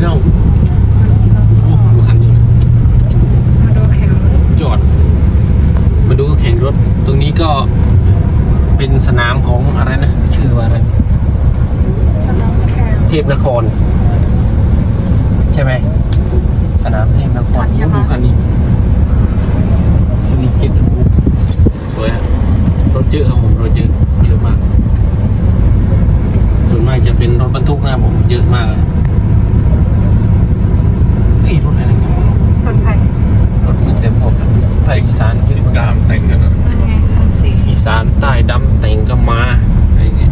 พี่น้องโอ้ดูคันนี้มาดูแข่งรถจอด มาดูแข่งรถ ตรงนี้ก็เป็นสนามของอะไรนะ ชื่อว่าอะไร สนามแข่งเทพนคร ใช่ไหม สนามเทพนครทันยาดูมาคันนี้ซินิจิตโอ้โหสวยอะรถเยอะครับผมรถเยอะเยอะมาก ส่วนมากจะเป็นรถบรรทุกนะครับผมเยอะมากเลยเฮ้ ยรถอะไรกันวะรถไฟรถมีแต่พวกภาคอีสานเยอะมากกล้ามแต่งกันนะนั่นไงคันสีอีสานใต้ดำแต่งก็มาอะไรเงี้ย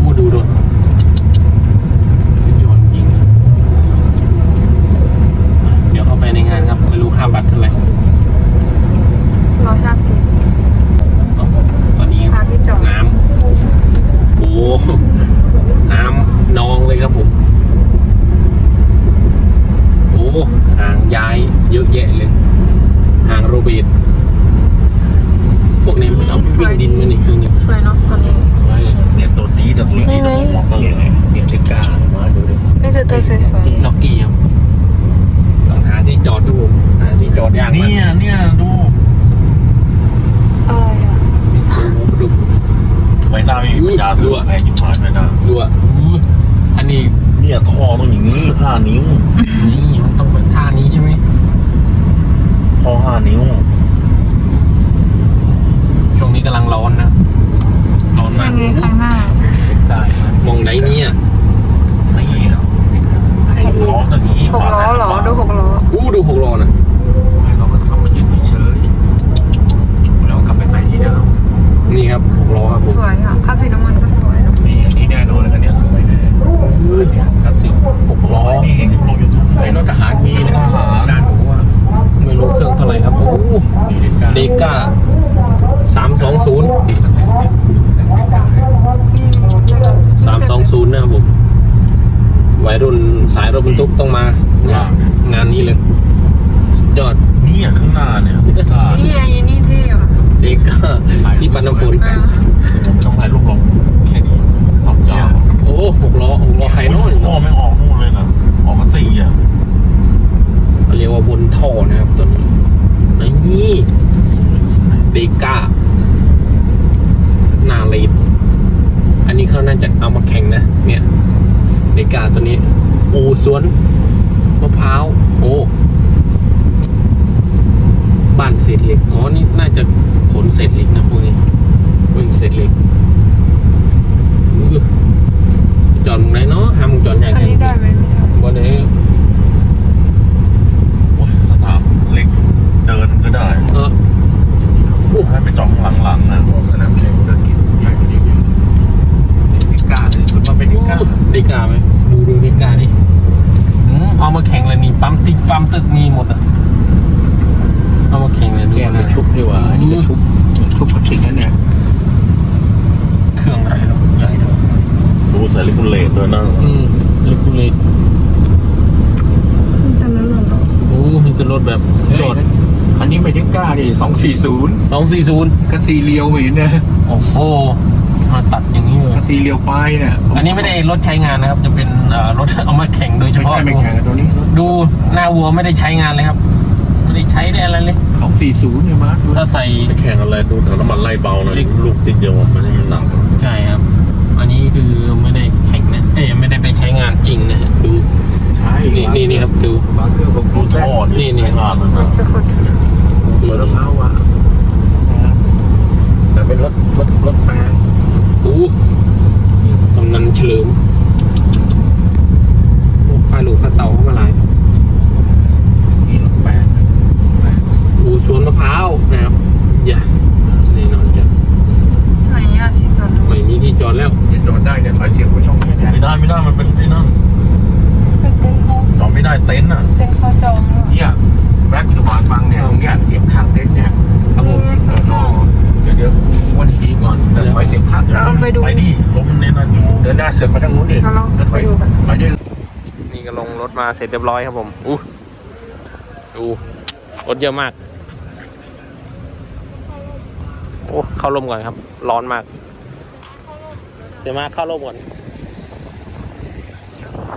โอ้ดูรถสุดยอดจริงนะเดี๋ยวเข้าไปในงานครับ ไม่รู้ค่าบัตรเท่าไหร่ ร้อยห้าสิบ อ๋อตอนนี้ พาที่จอด น้ำโอ้น้ำนองเลยครับผม โอ้ห่างย้ายเยอะแยะเลยห่างโรเบิร์ตพวกนี้มันเอาวิ่งดินมานี่เครื่องนี้ สวยเนาะตอนนี้ ไว้ เนี่ยตัวตีกับตัวตี นี่ไง เหมาะกันเลยเนี่ยเนี่ยติกามาดูดิ นี่คือตัวสวย ล็อกกี้ครับต้องหาที่จอดดูผมหาที่จอดยากมาก เนี่ยเนี่ยดู ๆอะไรอะ มีซูมดู ไฟ หน้าไม่มีปัญญาซื้อแพงจิ้มหายไฟหน้าดูอะอู้อันนี้เนี่ยท่อต้องอย่างนี้ห้านิ้วนี่มันต้องเป็นท่านี้ใช่ไหมท่อห้านิ้ว ช่วงนี้กำลังร้อนนะ ร้อนมานั่กนไงข้างหน้าได้มองไหนเนี่ยนี่หกล้อตะกี้หกล้อเหรอดูหกล้อ อู้ดูหกล้อนะ เราก็เข้ามายืนเฉยๆแล้วกลับไปใหม่ที่เดิม นี่ครับหกล้อครับผม สวยอะคันสีน้ำมันก็สวยเนอะ นี่อันนี้แน่นอนแล้วกันเนี่ยสวยแน่เนี่ยครับสิ หกล้อนี่เองลงยูทูบ ไอ้รถทหารมีนะด้านหนูว่า ไม่รู้เครื่องเท่าไหร่ครับโอ้ มีเด็กกา เดก้าสามสองศูนย์สามสองศูนย์นะครับผม วัยรุ่นสายรถบรรทุกต้องมางานนี้เลยสุดยอดเนี่ยข้างหน้าเนี่ยกานี่ไงนี่เท่อะเดก้าที่ปันน้ำฝนเออผมต้องถ่ายรูปลงแค่นี้ออกยาวโอ้หกล้อหกล้อไข่น้อยท่อไม่ออกนู่นเลยนะออกมาสี่อะเขาเรียกว่าบนท่อนะครับตัวนี้ไอ้นี่สวยสวยเดก้าหนาเลดอันนี้เขาน่าจะเอามาแข่งนะ เนี่ย เดก้าตัวนี้ โอ้สวนมะพร้าวโอ้บ้านเศษเหล็กอ๋อนี่น่าจะขนเศษเหล็กนะพวกนี้วิ่งเศษเหล็กอื้อจอดมึงไหนเนาะห้ามมึงจอดใหญ่อันแค่นี้ได้ไหมไม่ได้บนนี้ โอ้ยสนามเล็กเดินก็ได้ เออ ให้ไปจองข้างหลังๆนะ สนามแข่งเซอร์กิตใหญ่ดีเนี่ยเด็กกาเลยคุณมาเป็นเด็กกา เดก้าไหมดูดูเดก้าดิอืมเอามาแข่งเลยนี่ปั๊มติ๊กปั๊มตึกมีหมดอะ เอามาแข่งเลยดู แกมัน นะ ชุบดีกว่าอันนี้ก็ชุบชุบพลาสติกนั่นเนี่ย เครื่องอะไรเนาะใหญ่เนาะ ดู ใส่ลิคูเลตด้วยนะอืมลิคูเลตตอนนั้นเหรอโอ้มีแต่รถแบบสุดยอดคันนี้ไม่เด็กกาดิสองสี่ศูนย์สองสี่ศูนย์คันซีเรียวเหมือนนะโอ้โหมาตัดอย่างนี้เลยคันซีเรียวป้ายเนี่ยอันนี้ไม่ได้รถใช้งานนะครับ จะเป็นเอ่อรถเอามาแข่งโดยเฉไม่พาะใช่ไม่แข่งกันตัวนี้รถดูหน้าวัวไม่ได้ใช้งานเลยครับ ไม่ได้ใช้ได้อะไรเลยสองสี่ศูนย์เนี่ยมาร์คถ้าใส่ไปแข่งอะไรดูถังน้ำมันไล่เบาหน่อยลูกติดเดียวมันให้มันหนักใช่ครับ อันนี้คือไม่ได้แข่งนะเอ้ยไม่ได้ไปใช้งานจริงนะฮะดูใช่นี่นี่นี่ครับดูบางเครื่องผมดูท่อนี่นี่นี่ใช้งานมันนะจะกดเหมือนมะพร้าวอะแต่เป็นรถรถรถแปลงอู้กำนันเฉลิม ก่อนแต่ถอยเสียงพักเราไปดูไปดิลมในนั่นอยู่เดินหน้าเสือกไปทางนู้นดิเราลองไปดูกันไปได้นี่ก็ลงรถมาเสร็จเรียบร้อยครับผมอู้ดูรถเยอะมากโอ้เข้าลมก่อนครับ ร้อนมาก เสียมาเข้าโลกหมด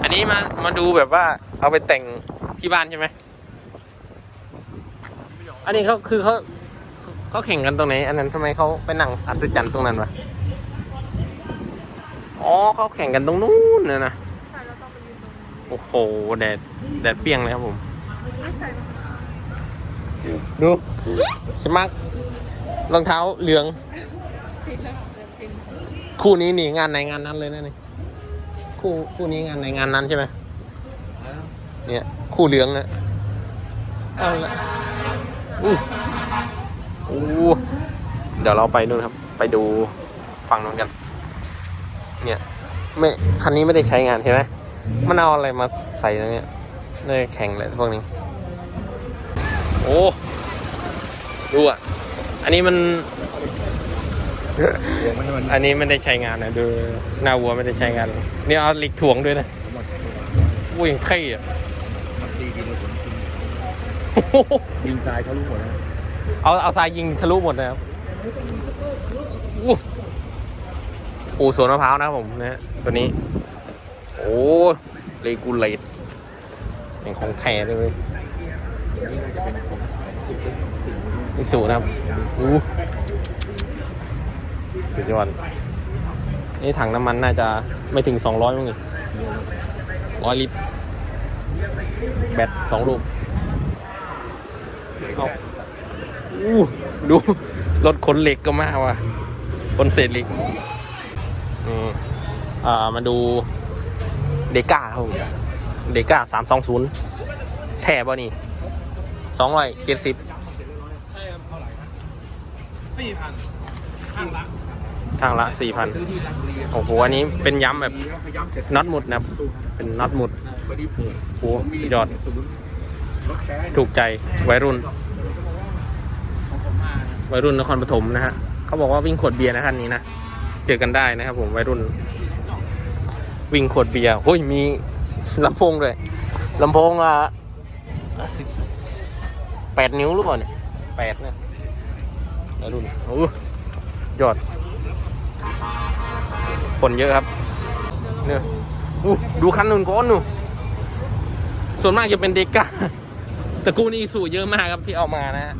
อันนี้มามาดูแบบว่า เอาไปแต่งที่บ้านใช่ไหมอันนี้เขาคือเขา เขาแข่งกันตรงไหน อันนั้นทำไมเขาไปนั่งอัศจรรย์ตรงนั้นวะ อ๋อเขาแข่งกันตรงนู้นนะนะใช่แล้วต้องไปยืนตรงนี้โอ้โห แดด แดดเปียงเลยครับผม ดู สมักรองเท้าเหลือง คู่นี้หนีงานไหนงานนั้นเลยนะนี่ คู่คู่นี้งานไหนงานนั้นใช่ไหมเนี่ย คู่เหลืองนะเอาละอู้ อู้เดี๋ยวเราไปนู่นครับ ไปดูฝั่งนู้นกัน เนี่ยไม่คันนี้ไม่ได้ใช้งานใช่ไหมมันเอาอะไรมาใส่ตรงเนี้ยน่าจะแข็งเลยพวกนี้ โอ้ดูอะ อันนี้มัน อันนี้ไม่ได้ใช้งานนะดูหน้าวัวไม่ได้ใช้งานเลยนี่เอาเหล็กถ่วงด้วยนะวิ่งไข่อะมันตีดินเลยผมโอ้โหยิงทรายเขารู้หมดนะ เอาเอาทรายยิงทะลุหมดเลยครับปูสวนมะพร้าวนะครับผมนะตัวนี้ โอ้เลกูเลตเป็นของแท้เลยเว้ยนี่น่าจะเป็นของสิบเป็นของสิบนี่สูนะครับอู้สุดยอดนี่ถังน้ำมันน่าจะไม่ถึง 200มั้งร้อยลิตร แบตสองลูกเอา อู้ดูรถขนเหล็กก็มาว่ะขนเศษเหล็กอืมอ่ามาดูเดก้าครับผมเดก้าสามสองศูนย์แท่บ่นี่สองร้อยเจ็ดสิบสี่พันข้างละข้างละสี่พันซื้อที่ราชบุรีโอ้โห อันนี้เป็นย้ำแบบดีแล้วขยับเสร็จน็อตหมุดนะครับ เป็นน็อตหมุดพอดีโอ้โหผมมีสุดยอดศูนย์รถแท้ถูกใจวัยรุ่น วัยรุ่นนครปฐมนะฮะเขาบอกว่าวิ่งขวดเบียร์นะคันนี้นะเจอกันได้นะครับ ผมวัยรุ่น วิ่งขวดเบียร์โอ้ยมีลำโพงด้วยลำโพงอะสิบแปดนิ้วหรือเปล่าเนี่ยแปดเนี่ยวัยรุ่นโอ้สุดยอดคนเยอะครับเนี่ยอู้ดูคันนู่นก้อนนู่นส่วนมากจะเป็นเด็กกาตระกูลอีสูเยอะมากครับที่เอามานะฮะ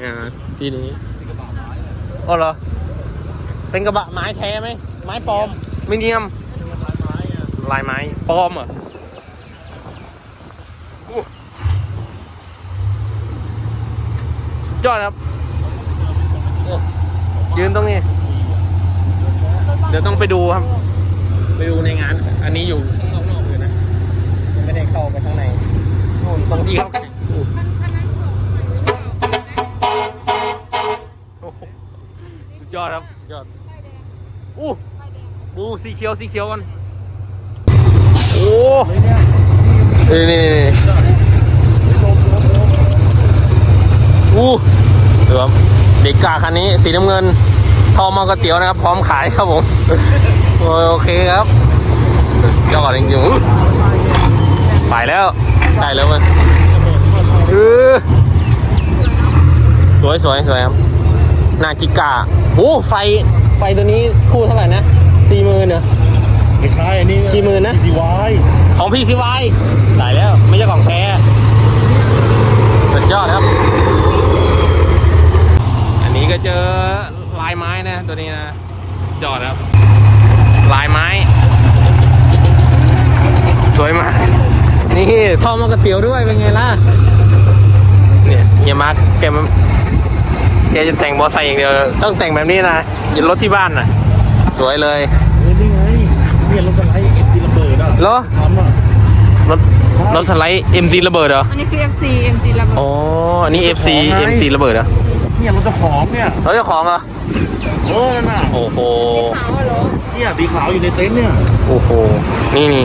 อ่าที่นี้อ๋อเหรอ เป็นกระบะไม้แท้ไหม ไม้ปลอม ไม่เนียม ลายไม้ปลอมเหรออู้สุดยอดครับโอ้ยืนตรงนี้ เดี๋ยวต้องไปดูครับ ไปดูในงาน อันนี้อยู่ข้างนอกๆเลยนะยังไม่ได้เข้าไปข้างในนู่นตรงที่เขา ยอดครับสุดยอดอู้ดูสีเขียวสีเขียวกันโอ้นี่นี่นี่อู้ดูครับเด็กกาคันนี้สีน้ำเงินทอมอก๋วยเตี๋ยวนะครับ พร้อมขายครับผมโอเคครับยอดจริงๆอู้ไปแล้วได้แล้วเว้ยเออสวยสวยสวยครับ นาจิกาโอ้ไฟไฟตัวนี้คู่เท่าไหร่นะสี่หมื่นเนอะไม่ใช่อันนี้กี่หมื่นนะดีวายของพี่ซีวายตายแล้วไม่ใช่ของแท้สุดยอดครับ อันนี้ก็เจอลายไม้นะตัวนี้นะยอดครับ ลายไม้ สวยมาก นี่ทอมากระเตี๋ยวด้วยเป็นไงล่ะเนี่ยเฮียมาร์คแกมัน แกจะแต่งมอไซค์อย่างเดียวต้องแต่งแบบนี้นะอยันรถที่บ้านนะสวยเลยเออนี่ไงเนี่ยรถสไลด์เอ็มดีระเบิดอะเหรอทำอะรถรถสไลด์เอ็มตีระเบิดเหรออันนี้คือ FC MG ระเบิดอ๋ออันนี้ FC เอ็มตีระเบิดเหรอเนี่ยรถเจ้าของเนี่ยรถเจ้าของเหรอเออนั่นน่ะโอ้โหขาวอะเหรอเนี่ยสีขาวอยู่ในเต็นท์เนี่ยโอ้โหนี่นี่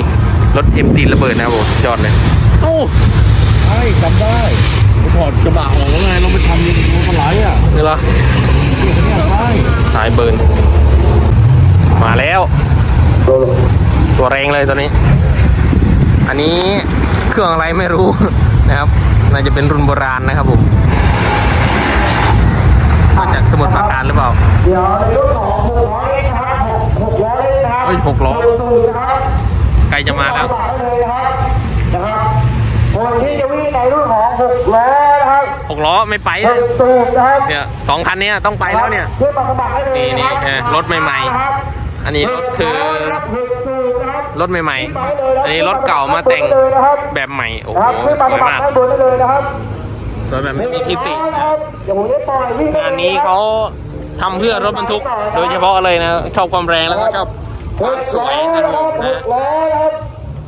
รถเอ็มตีระเบิดนะครับผมยอดเลยโอ้ใช่จำได้ไป ถอดกระบะออกแล้วไงเราไปทำรถสไลด์อะนี่เหรอเนี่ยเนี่ยใช่สายเบิร์นมาแล้ว ตัวแรงเลยตัวนี้ อันนี้เครื่องอะไรไม่รู้นะครับน่าจะเป็นรุ่นโบราณนะครับผมมาจากสมุทรปราการหรือเปล่าเดี๋ยวในรุ่นของหกร้อยครับหกล้อเลยนะครับเฮ้ยหกล้อสูงนะครับใกล้จะมาแล้วกระบะได้เลยนะครับนะครับคนที่จะวิ่ง ในรุ่นของหกล้อนะครับหกล้อไม่ไปหนะกสูบนะครับเนี่ยสองคันเนี้ยต้องไปแล้วเนี่ยขึ้นมากระบะได้เลยนี่นี่ะคบเออรถใหม่ๆนะครับอันนี้รถคือหกสูบนะครับรถใหม่ๆ อันนี้รถเก่ามาแต่งแบบใหม่โอ้โหครับขึ้นสมากวระยบะมากด้านบนได้เลยนะครับสวยแบบไม่มีทิฏฐินะครับอย่าผมได้ปล่อยวิ่งได้งานลยนี้เขาทำเพื่อรถบรรทุก โดยเฉพาะเลยนะชอบความแรงแล้วก็ชอบความสวยนะครับผมหนะกล้อนะครับ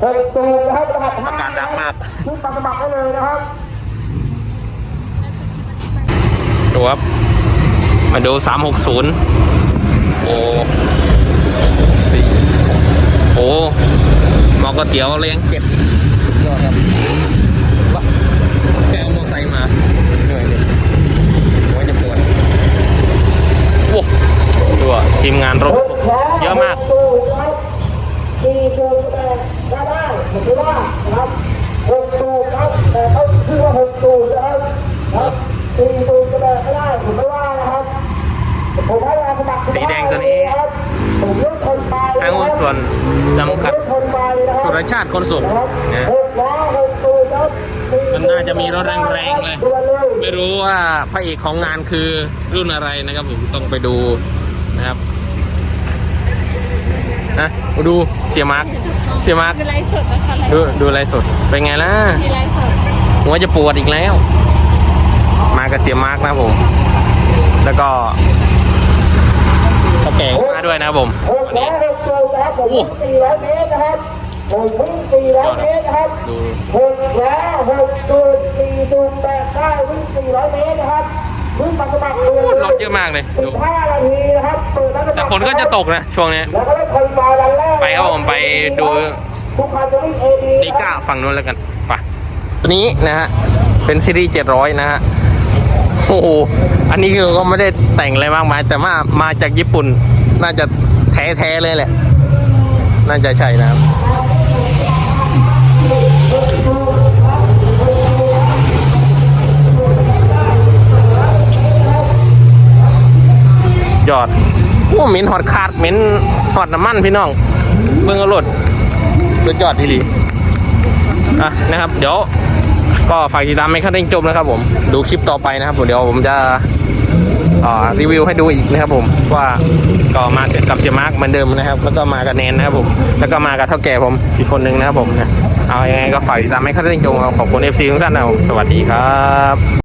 หกสูบนะครับรหัสประกาศดังมาก ขึ้นมากระบะได้เลยนะครับ ดูครับ มาดู360โอ้สี่โอ้หมอก๋วยเตี๋ยวเลี้ยงเจ็บยอดครับว้าแกเอามอเตอร์ไซค์มาเหนื่อยเลยโอ้ยจะปวดโอ้ดูอะทีมงานรถบรรทุกเยอะมาก สูบนะครับสี่สูบแต่ได้ได้ผมคิดว่านะครับหกสูบครับแต่เขาชื่อว่าหกสูบนะครับครับสี่สูบแต่ไม่ได้ผมไม่ว่านะครับผมให้อาสมัคร สีแดงตัวนี้ ครับผมเลือกคนไป ทางหุ้น ส่วนจำกัดคนไปนะครับสุรชาติคนสุขนะครับนะหกล้อหกสูบครับสี่มันน่าจะมีรถแรงๆเลยด่วนเลย ไม่รู้ว่าพระเอกของงานคือรุ่นอะไรนะครับผมต้องไปดูนะครับนะมาดูเสียมาร์คเสียมาร์คคือไลฟ์สดนะคะไลฟ์ดูดูอะไรสด เป็นไงล่ะที่ไลฟ์สดหัวจะปวดอีกแล้ว มากับเสียมาร์คนะครับผม แล้วก็ ตะแกงมาด้วยนะครับผมหกวันล้อนี้หกสูบนะครับผมวิ่งสี่ร้อยเมตรนะครับผมวิ่งสี่ร้อยเมตรนะครับดูหกล้อหกสูบสี่สูบแปดได้วิ่งสี่ร้อยเมตรนะครับวิ่งมาสมัครเลยรถเยอะมากเลยสิดูบห้านาทีนะครับเปิดรับสมัรแต่คนก็จะตกนะช่วงนี้แล้วก็ได้คนมาวันแรกไปครับผมไปดูทุกคันจะวิ่งเอดีดีก้าฝั่งนู้นแล้วกันไปตัวนี้นะฮะเป็นซีรีส์700 นะฮะ โอ้โห อันนี้คือก็ไม่ได้แต่งอะไรมากมาย แต่ว่ามาจากญี่ปุ่น น่าจะแท้ๆเลยแหละ น่าจะใช่นะครับยอดโอ้เหม็นหอดขาดเหม็นหอดน้ำมันพี่น้อง เบิ่งเอารถสุดยอดทีหลีอะนะครับ เดี๋ยว ก็ฝากติดตามไม่ขั้นเร่งจมนะครับ ผมดูคลิปต่อไปนะครับผมเดี๋ยวผมจะรีวิวให้ดูอีกนะครับผมว่าก็มาเสร็จกับเสียมาร์กเหมือนเดิมนะครับ แล้วก็มากับแนนนะครับผมแล้วก็มากับเท่าแก่ผมอีกคนนึงนะครับผมเอายังไงก็ฝากติดตามไม่ขั้นเร่งจมขอบคุณเอฟซีทุกท่านนะครับผมสวัสดีครับ